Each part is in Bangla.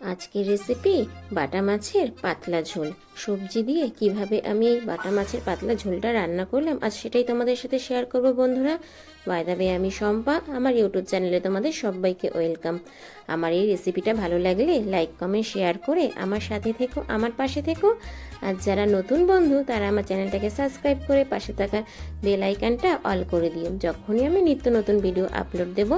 আজকের রেসিপি বাটা মাছের পাতলা ঝোল। সবজি দিয়ে কীভাবে আমি এই বাটা মাছের পাতলা ঝোলটা রান্না করলাম, আজ সেটাই তোমাদের সাথে শেয়ার করব বন্ধুরা। বাইদাবে আমি শম্পা, আমার ইউটিউব চ্যানেলে তোমাদের সবাইকে ওয়েলকাম আমার এই রেসিপিটা ভালো লাগলে লাইক কমেন্ট শেয়ার করে আমার সাথে থেকো, আমার পাশে থেকো। আর যারা নতুন বন্ধু, তারা আমার চ্যানেলটাকে সাবস্ক্রাইব করে পাশে থাকা বেল অল করে দিও। যখনই আমি নিত্য নতুন ভিডিও আপলোড দেব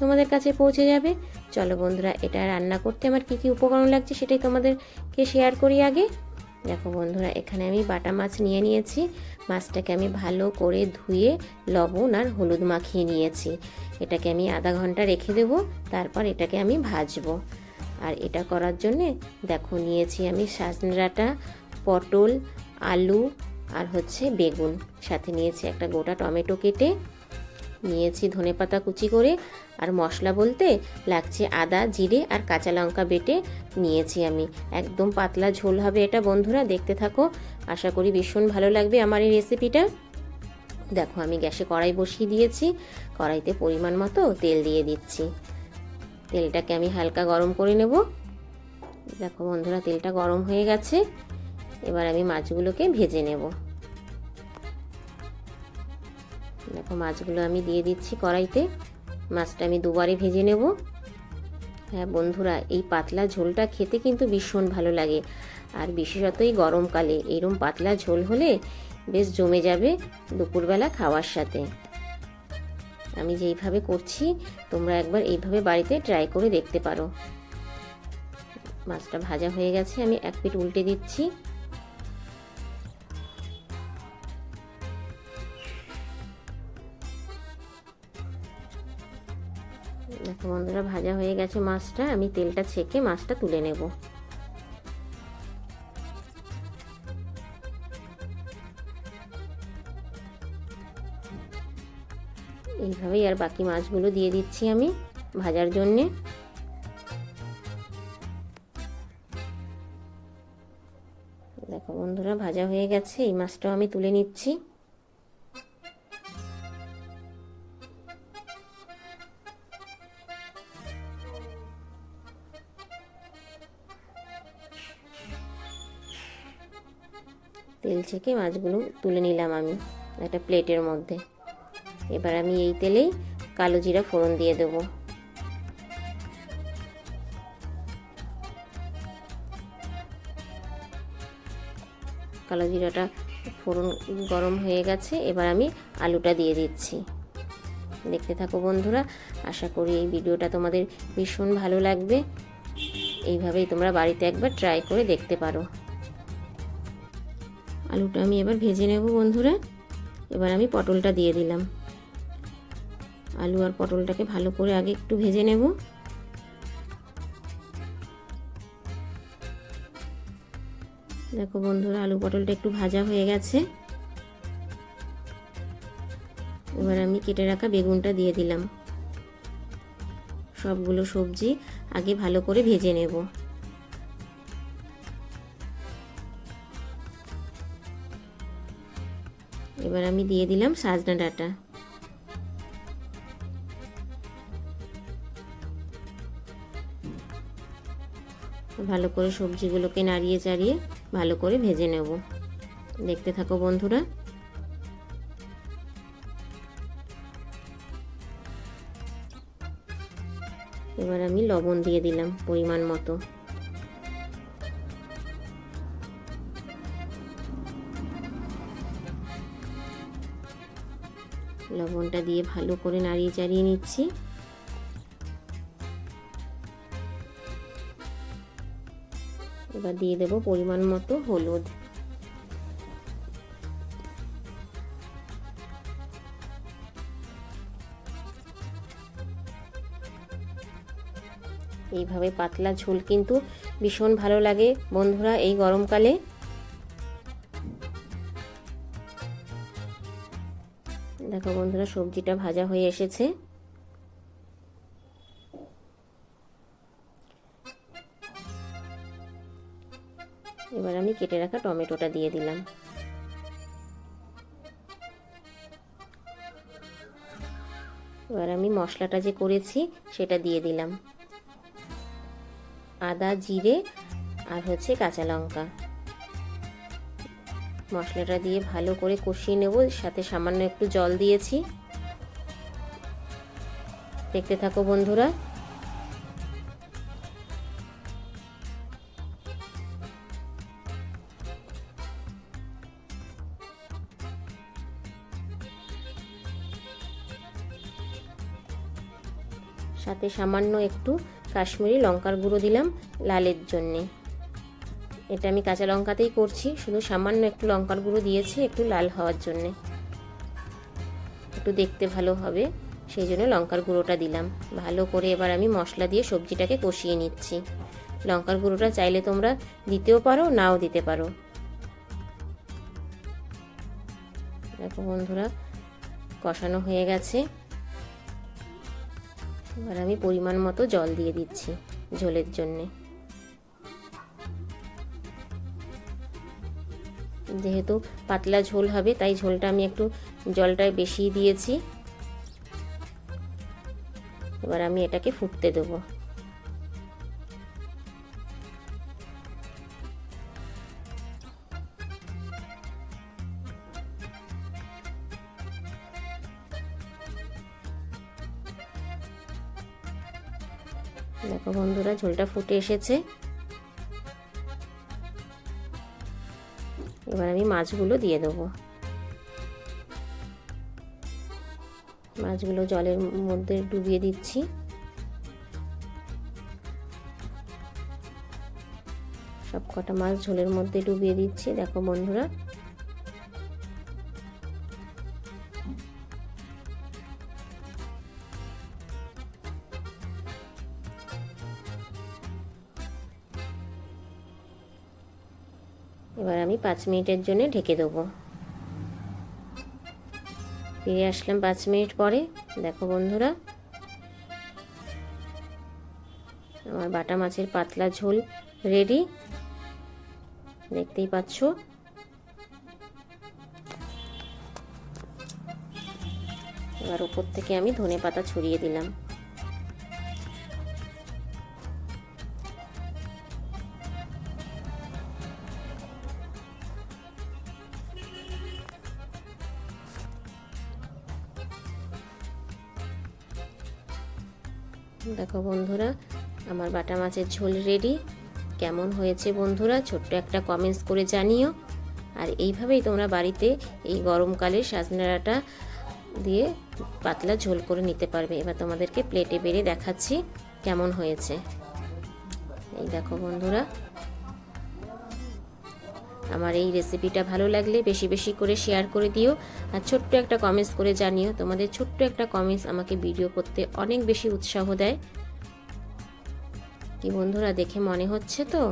তোমাদের কাছে পৌঁছে যাবে। চলো বন্ধুরা, এটা রান্না করতে আমার কী কী উপকরণ লাগছে সেটাই তোমাদেরকে শেয়ার করি আগে। দেখো বন্ধুরা, এখানে আমি বাটা মাছ নিয়ে নিয়েছি। মাছটাকে আমি ভালো করে ধুয়ে লবণ আর হলুদ মাখিয়ে নিয়েছি। এটাকে আমি আধা ঘণ্টা রেখে দেব, তারপর এটাকে আমি ভাজবো। আর এটা করার জন্যে দেখো, নিয়েছি আমি সাজনে ডাঁটা পটল, আলু আর হচ্ছে বেগুন। সাথে নিয়েছি একটা গোটা টমেটো কেটে নিয়েছি ধনেপাতা কুচি করে আর মশলা বলতে লাগছে আদা, জিরে আর কাঁচা লঙ্কা বেটে নিয়েছি আমি। একদম পাতলা ঝোল হবে এটা বন্ধুরা, দেখতে থাকো। আশা করি ভীষণ ভালো লাগবে আমার এই রেসিপিটা। দেখো আমি গ্যাসে কড়াই বসিয়ে দিয়েছি, কড়াইতে পরিমাণ মতো তেল দিয়ে দিচ্ছি। তেলটাকে আমি হালকা গরম করে নেব। দেখো বন্ধুরা, তেলটা গরম হয়ে গেছে। এবার আমি মাছগুলোকে ভেজে নেব। দেখো, মাছগুলো আমি দিয়ে দিচ্ছি কড়াইতে। মাছটা আমি দুবারে ভেজে নেব। হ্যাঁ বন্ধুরা, এই পাতলা ঝোলটা খেতে কিন্তু ভীষণ ভালো লাগে। আর বিশেষত এই গরমকালে। এইরকম পাতলা ঝোল হলে বেশ জমে যাবে দুপুরবেলা খাওয়ার সাথে। আমি যেইভাবে করছি, তোমরা একবার এইভাবে বাড়িতে ট্রাই করে দেখতে পারো। মাছটা ভাজা হয়ে গেছে, আমি এক পিঠ উল্টে দিচ্ছি। দেখো বন্ধুরা, ভাজা হয়ে গেছে মাছটা। আমি তেলটা ছেঁকে মাছটা তুলে নেব। এইভাবেই আর বাকি মাছগুলো দিয়ে দিচ্ছি আমি ভাজার জন্যে। দেখো বন্ধুরা, ভাজা হয়ে গেছে। এই মাছটাও আমি তুলে নিচ্ছি। তেল ছেঁকে মাছগুলো তুলে নিলাম আমি একটা প্লেটের মধ্যে। এবার আমি এই তেলেই কালো জিরা ফোড়ন দিয়ে দেবো। কালো জিরাটা ফোড়ন গরম হয়ে গেছে, এবার আমি আলুটা দিয়ে দিচ্ছি। দেখতে থাকো বন্ধুরা, আশা করি এই ভিডিওটা তোমাদের ভীষণ ভালো লাগবে। এইভাবেই তোমরা বাড়িতে একবার ট্রাই করে দেখতে পারো। আলুটা আমি এবার ভেজে নেব বন্ধুরা। এবার আমি পটলটা দিয়ে দিলাম। আলু আর পটলটাকে ভালো করে আগে একটু ভেজে নেব। দেখো বন্ধুরা, আলু পটলটা একটু ভাজা হয়ে গেছে। এবার আমি কেটে রাখা বেগুনটা দিয়ে দিলাম। সবগুলো সবজি আগে ভালো করে ভেজে নেব। এবার আমি দিয়ে দিলাম সাজনা ডাটা। ভালো করে সবজিগুলোকে নাড়িয়ে চাড়িয়ে ভালো করে ভেজে নেব। দেখতে থাকো বন্ধুরা। এবার আমি লবণ দিয়ে দিলাম পরিমাণ মতো। লবণটা দিয়ে ভালো করে নাড়িয়ে চাড়িয়ে নিচ্ছি। এবার দিয়ে দেব পরিমাণ মতো হলুদ। এইভাবে পাতলা ঝোল কিন্তু ভীষণ ভালো লাগে। বন্ধুরা, এই গরমকালে দেখো বন্ধুরা, সবজিটা ভাজা হয়ে এসেছে। এবার আমি কেটে রাখা টমেটোটা দিয়ে দিলাম। এবার আমি মশলাটা যে করেছি, সেটা দিয়ে দিলাম। আদা, জিরে আর হচ্ছে কাঁচা লঙ্কা। মশলাটা দিয়ে ভালো করে কষিয়ে নেব। সাথে সামান্য একটু জল দিয়েছি। দেখতে থাকো বন্ধুরা। সাথে সামান্য একটু কাশ্মীরি লঙ্কার গুঁড়ো দিলাম লালের জন্যে। এটা আমি কাঁচা লঙ্কাতেই করছি। শুধু সামান্য একটু লঙ্কার গুঁড়ো দিয়েছি, একটু লাল হওয়ার জন্যে। একটু দেখতে ভালো হবে, সেই জন্য লঙ্কার গুঁড়োটা দিলাম। ভালো করে এবার আমি মশলা দিয়ে সবজিটাকে কষিয়ে নিচ্ছি। লঙ্কার গুঁড়োটা চাইলে তোমরা দিতেও পারো, নাও দিতে পারো। দেখো বন্ধুরা, কষানো হয়ে গেছে। এবার আমি পরিমাণ মতো জল দিয়ে দিচ্ছি ঝোলের জন্যে। যেহেতু পাতলা ঝোল হবে, তাই ঝোলটা আমি একটু জলটায় বেশি দিয়েছি। এবার আমি এটাকে ফুটতে দেবো। দেখো বন্ধুরা, ঝোলটা ফুটে এসেছে। এবার আমি মাছগুলো দিয়ে দেবো। মাছগুলো জলের মধ্যে ডুবিয়ে দিচ্ছি। সব কটা মাছ ঝোলের মধ্যে ডুবিয়ে দিচ্ছি। দেখো বন্ধুরা এবার আমি পাঁচ মিনিটের জন্য ঢেকে দেবো। ফিরে আসলাম পাঁচ মিনিট পরে। দেখো বন্ধুরা, আমার বাটা মাছের পাতলা ঝোল রেডি দেখতেই পাচ্ছ। এবার উপর থেকে আমি ধনে পাতা ছড়িয়ে দিলাম। দেখো বন্ধুরা, আমার বাটা মাছের ঝোল রেডি কেমন হয়েছে বন্ধুরা, ছোট্ট একটা কমেন্টস করে জানিও। আর এইভাবেই তোমরা বাড়িতে এই গরমকালে সাজনাড়াটা দিয়ে পাতলা ঝোল করে নিতে পারবে। এবার তোমাদেরকে প্লেটে বেড়ে দেখাচ্ছি কেমন হয়েছে। এই দেখো বন্ধুরা আমার এই রেসিপিটা ভালো লাগলে বেশি বেশি করে শেয়ার করে দিও। আর ছোট্ট একটা কমেন্টস করে জানিও, তোমাদের ছোট্ট একটা কমেন্টস আমাকে ভিডিও করতে অনেক বেশি উৎসাহ দেয়। কি বন্ধুরা, দেখে মনে হচ্ছে তো?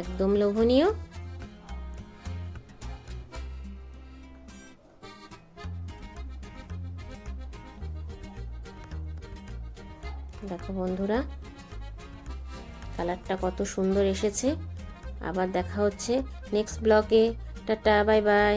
একদম লোভনীয়। দেখো বন্ধুরা কালারটা কত সুন্দর এসেছে। আবার দেখা হচ্ছে নেক্সট ব্লগে টাটা বাই বাই